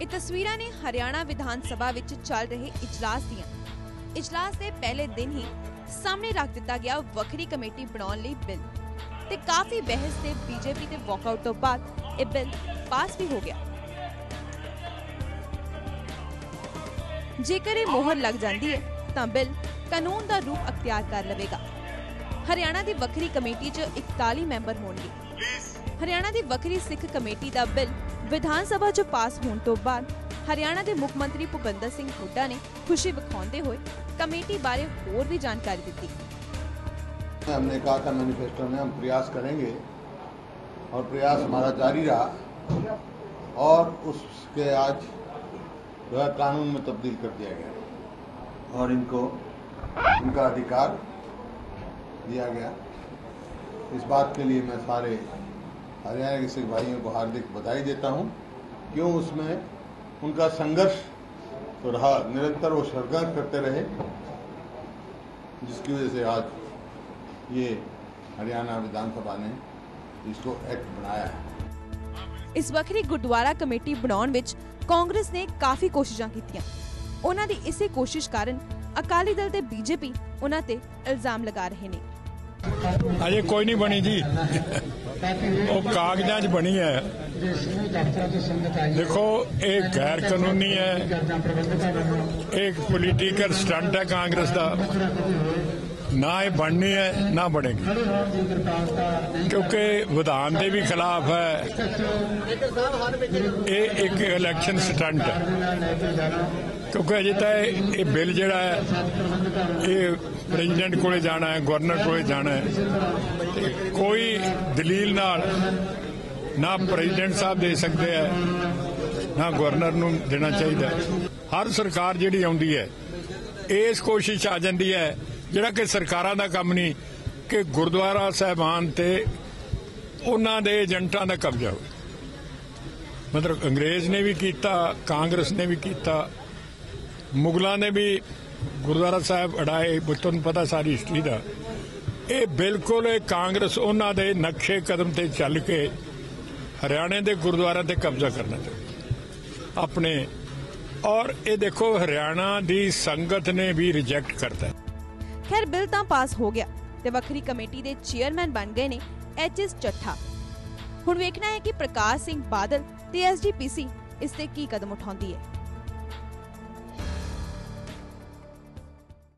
ਇਹ ਤਸਵੀਰਾਂ ਨੇ ਹਰਿਆਣਾ ਵਿਧਾਨ ਸਭਾ ਵਿੱਚ ਚੱਲ ਰਹੇ ਇਜਲਾਸ ਦੀਆਂ। ਇਜਲਾਸ ਦੇ ਪਹਿਲੇ ਦਿਨ ਹੀ ਸਾਹਮਣੇ ਰੱਖ ਦਿੱਤਾ ਗਿਆ ਵੱਖਰੀ ਕਮੇਟੀ ਬਣਾਉਣ ਲਈ ਬਿੱਲ ਤੇ ਕਾਫੀ ਬਹਿਸ ਤੇ ਬੀਜੇਪੀ ਦੇ ਵਾਕਆਊਟ ਤੋਂ ਬਾਅਦ ਇਹ ਬਿੱਲ ਪਾਸ ਵੀ ਹੋ ਗਿਆ। ਜੇਕਰ ਇਹ ਮੋਹਰ ਲੱਗ ਜਾਂਦੀ ਹੈ, ਤਾਂ ਬਿੱਲ ਕਾਨੂੰਨ ਦਾ ਰੂਪ ਅਖਤਿਆਰ ਕਰ ਲਵੇਗਾ। ਹਰਿਆਣਾ ਦੀ ਵੱਖਰੀ ਕਮੇਟੀ 'ਚ 41 ਮੈਂਬਰ ਹੋਣਗੇ। ਹਰਿਆਣਾ ਦੀ ਵੱਖਰੀ ਸਿੱਖ ਕਮੇਟੀ ਦਾ ਬਿੱਲ ਵਿਧਾਨ ਸਭਾ 'ਚ ਪਾਸ ਹੋਣ ਤੋਂ ਬਾਅਦ ਹਰਿਆਣਾ ਦੇ ਮੁੱਖ ਮੰਤਰੀ ਭੁਪਿੰਦਰ ਸਿੰਘ ਹੁੱਡਾ ਨੇ ਖੁਸ਼ੀ ਵਿਖਾਉਂਦੇ ਹੋਏ ਕਮੇਟੀ ਬਾਰੇ ਹੋਰ ਵੀ ਜਾਣਕਾਰੀ ਦਿੱਤੀ हमने कहा था मैनिफेस्टो में हम प्रयास करेंगे और प्रयास हमारा जारी रहा और उसके आज जो है कानून में तब्दील कर दिया गया और इनको इनका अधिकार दिया गया इस बात के लिए मैं सारे हरियाणा के सिख भाइयों को हार्दिक बधाई देता हूँ क्यों उसमें उनका संघर्ष तो रहा निरंतर वो संघर्ष करते रहे जिसकी वजह से आज ये हरियाणा विधानसभा ने इसको एक्ट बनाया है ਇਸ ਵੱਖਰੀ ਗੁਰਦੁਆਰਾ ਕਮੇਟੀ ਬਣਾਉਣ ਵਿੱਚ ਕਾਂਗਰਸ ਨੇ ਕਾਫੀ ਕੋਸ਼ਿਸ਼ਾਂ ਕੀਤੀਆਂ ਉਹਨਾਂ ਦੀ ਇਸੇ ਕੋਸ਼ਿਸ਼ ਕਾਰਨ ਅਕਾਲੀ ਦਲ ਤੇ ਬੀਜੇਪੀ ਉਹਨਾਂ ਤੇ ਇਲਜ਼ਾਮ ਲਗਾ ਰਹੇ ਨੇ ਅਜੇ ਕੋਈ ਨਹੀਂ ਬਣੀ ਜੀ। ਉਹ ਕਾਗਜ਼ਾਂ 'ਚ ਬਣੀ ਹੈ। ਦੇਖੋ, ਇਹ ਗੈਰ ਕਾਨੂੰਨੀ ਹੈ। ਇਹ ਇੱਕ ਪੋਲੀਟੀਕਲ ਸਟੰਟ ਹੈ ਕਾਂਗਰਸ ਦਾ। ਨਾ ਇਹ ਬਣਨੀ ਹੈ, ਨਾ ਬਣੇਗੀ। ਕਿਉਂਕਿ ਵਿਧਾਨ ਦੇ ਵੀ ਖਿਲਾਫ ਹੈ। ਇਹ ਇੱਕ ਇਲੈਕਸ਼ਨ ਸਟੰਟ ਹੈ। ਕਿਉਂਕਿ ਅਜੇ ਤਾਂ ਇਹ ਬਿੱਲ ਜਿਹੜਾ ਹੈ, ਇਹ ਪ੍ਰੈਜ਼ੀਡੈਂਟ ਕੋਲੇ ਜਾਣਾ ਹੈ, ਗਵਰਨਰ ਕੋਲੇ ਜਾਣਾ ਹੈ। ਕੋਈ ਦਲੀਲ ਨਾਲ ਨਾ ਪ੍ਰੈਜ਼ੀਡੈਂਟ ਸਾਹਿਬ ਦੇ ਸਕਦੇ ਆ ਨਾ ਗਵਰਨਰ ਨੂੰ ਦੇਣਾ ਚਾਹੀਦਾ ਹਰ ਸਰਕਾਰ ਜਿਹੜੀ ਆਉਂਦੀ ਹੈ, ਇਸ ਕੋਸ਼ਿਸ਼ ਆ ਜਾਂਦੀ ਹੈ, ਜਿਹੜਾ ਕਿ ਸਰਕਾਰਾਂ ਦਾ ਕੰਮ ਨਹੀਂ, ਕਿ ਗੁਰਦੁਆਰਾ ਸਾਹਿਬਾਨ ਤੇ ਉਹਨਾਂ ਦੇ ਏਜੰਟਾਂ ਦਾ ਕਬਜ਼ਾ ਹੋਵੇ। ਮਤਲਬ ਅੰਗਰੇਜ਼ ਨੇ ਵੀ ਕੀਤਾ, ਕਾਂਗਰਸ ਨੇ ਵੀ ਕੀਤਾ ਮੁਗਲਾਂ ਨੇ ਵੀ ਗੁਰਦੁਆਰਾ ਸਾਹਿਬ ਅੜਾਏ ਤੁਹਾਨੂੰ ਪਤਾ ਸਾਰੀ ਹਿਸਟਰੀ ਦਾ। ਇਹ ਬਿਲਕੁਲ ਇਹ ਕਾਂਗਰਸ ਉਹਨਾਂ ਦੇ ਨਕਸ਼ੇ ਕਦਮ ਤੇ ਚੱਲ ਕੇ ਹਰਿਆਣੇ ਦੇ ਗੁਰਦੁਆਰਿਆਂ ਤੇ ਕਬਜ਼ਾ ਕਰਨਾ ਚਾਹੁੰਦੀ ਆਪਣੇ ਔਰ ਇਹ ਦੇਖੋ, ਹਰਿਆਣਾ ਦੀ ਸੰਗਤ ਨੇ ਵੀ ਰਿਜੈਕਟ ਕਰਤਾ ਖੈਰ, ਬਿੱਲ ਤਾਂ ਪਾਸ ਹੋ ਗਿਆ ਤੇ ਵੱਖਰੀ ਕਮੇਟੀ ਦੇ ਚੇਅਰਮੈਨ ਬਣ ਗਏ ਨੇ ਐਚਐਸ ਚੱਠਾ। ਹੁਣ ਵੇਖਣਾ ਹੈ ਕਿ ਪ੍ਰਕਾਸ਼ ਸਿੰਘ ਬਾਦਲ ਤੇ ਐਸਜੀਪੀਸੀ ਇਸ ਤੇ ਕੀ ਕਦਮ ਉਠਾਉਂਦੀ ਹੈ।